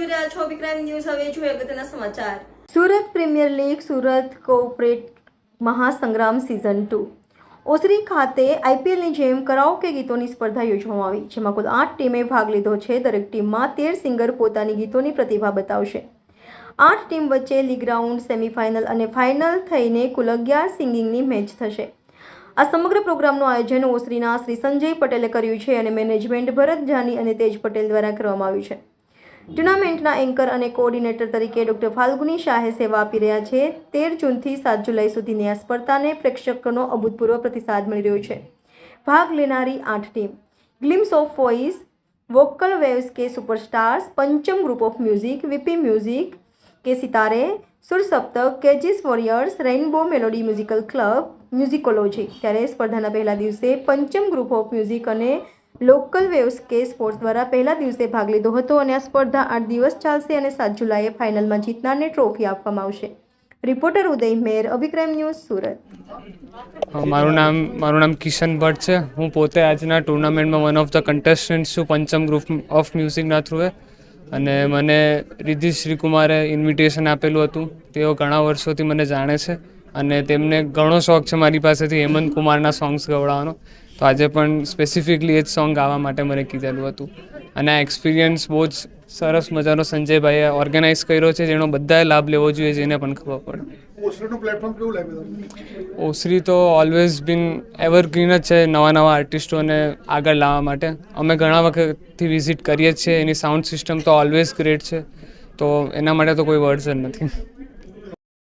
રહ્યા છો વિક્રાઇમ ન્યૂઝ. હવે જોઈએ અગત્યના સમાચાર. Surat premier league Surat cooperate મહાસંગ્રામ season two. ઓસરી ખાતે આઈપીએલની જેમ કરાઓકે ગીતોની સ્પર્ધા યોજવામાં આવી, જેમાં કુલ આઠ ટીમે ભાગ લીધો છે. દરેક ટીમમાં તેર સિંગર પોતાની ગીતોની પ્રતિભા બતાવશે. આઠ ટીમ વચ્ચે લીગ રાઉન્ડ, સેમીફાઇનલ અને ફાઇનલ થઈને કુલ અગિયાર સિંગિંગની મેચ થશે. આ સમગ્ર પ્રોગ્રામનું આયોજન ઓસરીના શ્રી સંજય પટેલે કર્યું છે અને મેનેજમેન્ટ ભરત જાની અને તેજ પટેલ દ્વારા કરવામાં આવ્યું છે. ટુર્નામેન્ટના એન્કર અને કોઓર્ડિનેટર તરીકે ડોક્ટર ફાલ્ગુની શાહે સેવા આપી રહ્યા છે. તેર જૂનથી સાત જુલાઈ સુધીની આ સ્પર્ધાને પ્રેક્ષકોનો અભૂતપૂર્વ પ્રતિસાદ મળી રહ્યો છે. ભાગ લેનારી આઠ team. Glimpse of voice, vocal waves કે superstars, Pancham group of music, VP music કે Sitare Sur Saptak KGs warriors, rainbow melody musical club, musicology. ત્યારે સ્પર્ધાના પહેલા દિવસે પંચમ ગ્રુપ ઓફ મ્યુઝિક અને લોકલ વેવ્સ કે સ્પોર્ટ્સ દ્વારા પહેલા દિવસે ભાગ લીધો હતો અને આ સ્પર્ધા આઠ દિવસ ચાલશે અને સાત જુલાઈએ ફાઇનલમાં જીતનારને ટ્રોફી આપવામાં આવશે. Reporter Uday Mer, Abhikram news, Surat. મારું નામ મારું નામ કિશન ભટ્ટ છે. હું પોતે આજના ટુર્નામેન્ટમાં વન ઓફ ધ કન્ટેસ્ટન્ટ છું, પંચમ ગ્રુપ ઓફ મ્યુઝિકના થ્રુએ અને મને રિદ્ધિ શ્રીકુમારે ઇન્વિટેશન આપેલું હતું. તેઓ ઘણા વર્ષોથી મને જાણે છે. અને તેમને ઘણો શોખ છે મારી પાસેથી હેમંત કુમારના સોંગ્સ ગવડાવવાનો. તો આજે પણ સ્પેસિફિકલી એ જ સોંગ ગાવા માટે મને કીધેલું હતું. અને આ એક્સપિરિયન્સ બહુ જ સરસ મજાનો સંજયભાઈએ ઓર્ગેનાઇઝ કર્યો છે જેનો બધાએ લાભ લેવો જોઈએ જેને પણ ખબર પડે. ઓસરી તો ઓલવેઝ બીન એવરગ્રીન જ છે નવા નવા આર્ટિસ્ટોને આગળ લાવવા માટે. અમે ઘણા વખતથી વિઝિટ કરીએ છીએ એની સાઉન્ડ સિસ્ટમ તો ઓલવેઝ ગ્રેટ છે. તો એના માટે તો કોઈ વર્ડ્સ જ નથી.